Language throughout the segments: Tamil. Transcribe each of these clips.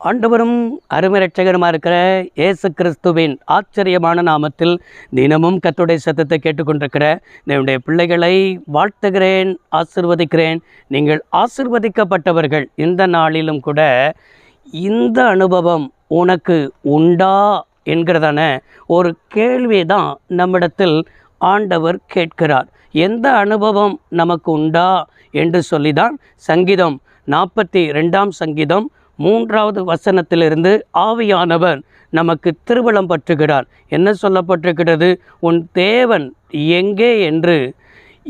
ஆண்டவரும் அருமரட்சகருமா இருக்கிற இயேசு கிறிஸ்துவின் ஆச்சரியமான நாமத்தில் தினமும் கத்துடைய சத்தத்தை கேட்டுக்கொண்டிருக்கிற என்னுடைய பிள்ளைகளை வாழ்த்துகிறேன் ஆசிர்வதிக்கிறேன். நீங்கள் ஆசிர்வதிக்கப்பட்டவர்கள் இந்த நாளிலும் கூட இந்த அனுபவம் உனக்கு உண்டா என்கிறதான ஒரு கேள்வி தான் நம்மிடத்தில் ஆண்டவர் கேட்கிறார். எந்த அனுபவம் நமக்கு உண்டா என்று சொல்லிதான் சங்கீதம் நாற்பத்தி ரெண்டாம் சங்கீதம் மூன்றாவது வசனத்திலிருந்து ஆவியானவன் நமக்கு திருவளம் பற்றுகிறார். என்ன சொல்லப்பட்டிருக்கிறது? உன் தேவன் எங்கே என்று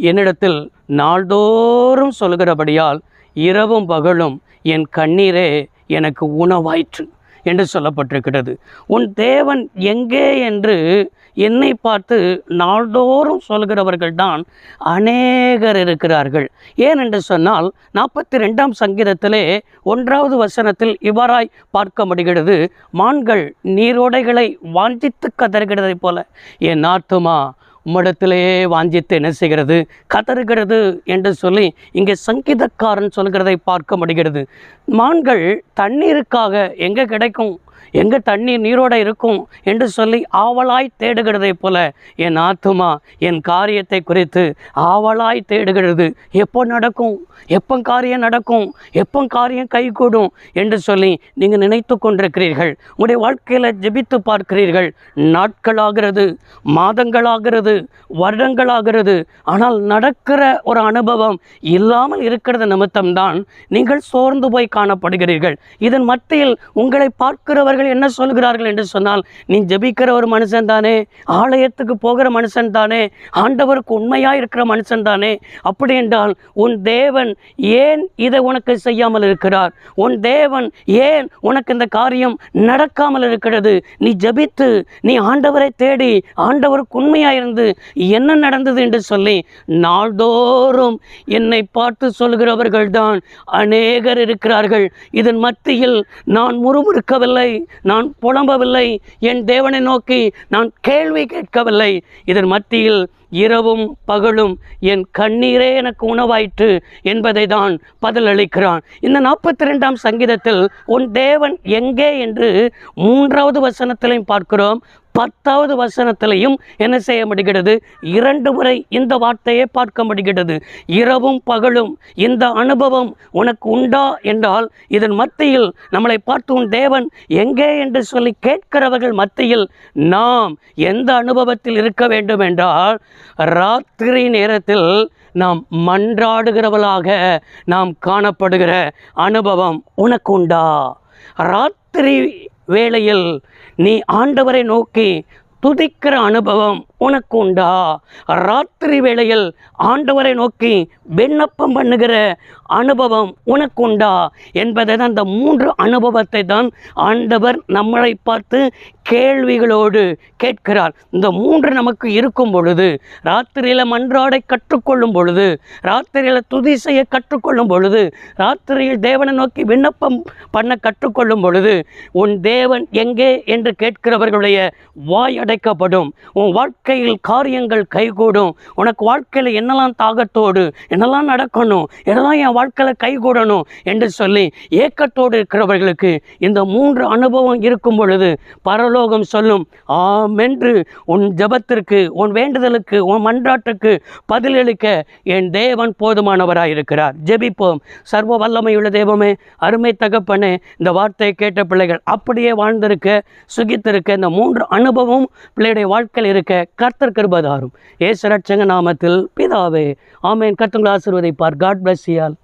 என்னிடத்தில் நாள்தோறும் சொல்கிறபடியால் இரவும் பகலும் என் கண்ணீரே எனக்கு உணவாயிற்று. என்று சொல்லப்பட்டிருக்கிறது. உன் தேவன் எங்கே என்று என்னை பார்த்து நாள்தோறும் சொல்கிறவர்கள்தான் அநேகர் இருக்கிறார்கள். ஏன் என்று சொன்னால் நாற்பத்தி ரெண்டாம் சங்கீதத்திலே ஒன்றாவது வசனத்தில் இவ்வாறாய் பார்க்க முடிகிறது மான்கள் நீரோடைகளை வாஞ்சித்து கதறுகிறதைப் போல. என் ஆத்துமா உம்மிடத்திலேயே வாஞ்சித்து என்ன செய்கிறது? கதறுகிறது என்று சொல்லி இங்கே சங்கீதக்காரன் சொல்கிறதை பார்க்க முடிகிறது. மான்கள் தண்ணீருக்காக எங்கே கிடைக்கும்? எங்கே தண்ணீர் நீரோட இருக்கும் என்று சொல்லி ஆவலாய் தேடுகிறதை போல என் ஆத்துமா என் காரியத்தை குறித்து ஆவலாய் தேடுகிறது. எப்போ நடக்கும்? எப்போ காரியம் நடக்கும்? எப்போ காரியம் கைகூடும் என்று சொல்லி நீங்கள் நினைத்து கொண்டிருக்கிறீர்கள். உங்களுடைய வாழ்க்கையில் ஜெபித்து பார்க்கிறீர்கள். நாட்களாகிறது மாதங்களாகிறது வருடங்களாகிறது. ஆனால் நடக்கிற ஒரு அனுபவம் இல்லாமல் இருக்கிறது நிமித்தம்தான் நீங்கள் சோர்ந்து போய் காணப்படுகிறீர்கள். இதன் மத்தியில் உங்களை பார்க்கிற அவர்கள் என்ன சொல்கிறார்கள் என்று சொன்னால் நீ ஜபிக்கிற ஒரு மனுஷன் தானே ஆலயத்துக்கு போகிற மனுஷன் தானே ஆண்டவருக்கு உண்மையாக இருக்கிற மனுஷன் தானே. அப்படி என்றால் உன் தேவன் ஏன் இதை உனக்கு செய்யாமல் இருக்கிறார்? உன் தேவன் ஏன் உனக்கு இந்த காரியம் நடக்காமல் இருக்கிறது? நீ ஜபித்து நீ ஆண்டவரை தேடி ஆண்டவருக்கு உண்மையாக இருந்து என்ன நடந்தது என்று சொல்லி நாள்தோறும் என்னை பார்த்து சொல்கிறவர்கள் தான் அநேகர் இருக்கிறார்கள். இதன் மத்தியில் நான் முறுமுறுக்கவில்லை. நான் புலம்பவில்லை. என் தேவனை நோக்கி நான் கேள்வி கேட்கவில்லை. இதன் மத்தியில் இரவும் பகலும் என் கண்ணீரே எனக்கு உணவாயிற்று என்பதை தான் பதிலளிக்கிறான். இந்த நாற்பத்தி ரெண்டாம் சங்கீதத்தில் உன் தேவன் எங்கே? என்று மூன்றாவது வசனத்திலையும் பார்க்கிறோம். பத்தாவது வசனத்திலையும் என்ன செய்ய முடிகிறது? இரண்டு முறை இந்த வார்த்தையை பார்க்க முடிகிறது. இரவும் பகலும் இந்த அனுபவம் உனக்கு உண்டா? என்றால் இதன் மத்தியில் நம்மளை பார்த்து உன் தேவன் எங்கே? என்று சொல்லி கேட்கிறவர்கள் மத்தியில் நாம் எந்த அனுபவத்தில் இருக்க வேண்டும் என்றால் ராத்திரி நேரத்தில் நாம் மன்றாடுகிறவளாக நாம் காணப்படுகிற அனுபவம் உனக்கு உண்டா ராத்திரி வேளையில் நீ ஆண்டவரை நோக்கி துதிக்கிற அனுபவம் உனக்கு உண்டா ராத்திரி வேளையில் ஆண்டவரை நோக்கி விண்ணப்பம் பண்ணுகிற அனுபவம் உனக்கு உண்டா என்பதை தான் இந்த மூன்று அனுபவத்தை தான் ஆண்டவர் நம்மளை பார்த்து கேள்விகளோடு கேட்கிறார். இந்த மூன்று நமக்கு இருக்கும் பொழுது ராத்திரியில் மன்றாடை கற்றுக்கொள்ளும் பொழுது ராத்திரியில் துதி செய்ய கற்றுக்கொள்ளும் பொழுது ராத்திரியில் தேவனை நோக்கி விண்ணப்பம் பண்ண கற்றுக்கொள்ளும் பொழுது உன் தேவன் எங்கே என்று கேட்கிறவர்களுடைய வாய் அடைக்கப்படும் உன் வாழ்க்கையில் காரியங்கள் கைகூடும். உனக்கு வாழ்க்கையில் என்னெல்லாம் தாகத்தோடு என்னெல்லாம் நடக்கணும் என்னெல்லாம் என் வாழ்க்கையில் கைகூடணும் என்று சொல்லி ஏக்கத்தோடு இருக்கிறவர்களுக்கு இந்த மூன்று அனுபவம் இருக்கும் பொழுது பரலோகம் சொல்லும் ஆமென்று உன் ஜெபத்திற்கு உன் வேண்டுதலுக்கு உன் மன்றாட்டுக்கு பதிலளிக்க என் தேவன் போதுமானவராக இருக்கிறார் ஜெபிப்போம். சர்வ வல்லமையுள்ள தெய்வமே அருமை தகப்பனே இந்த வார்த்தையை கேட்ட பிள்ளைகள் அப்படியே வாழ்ந்திருக்க சுகித்திருக்க இந்த மூன்று அனுபவம் பிள்ளையுடைய வாழ்க்கையில் இருக்க கர்த்தர் கருபதாரும். ஏசு ரட்சங்க நாமத்தில் பிதாவே ஆமேன். கர்த்தங்களை ஆசிர்வதிப்பார். காட் பிளஸ் யால்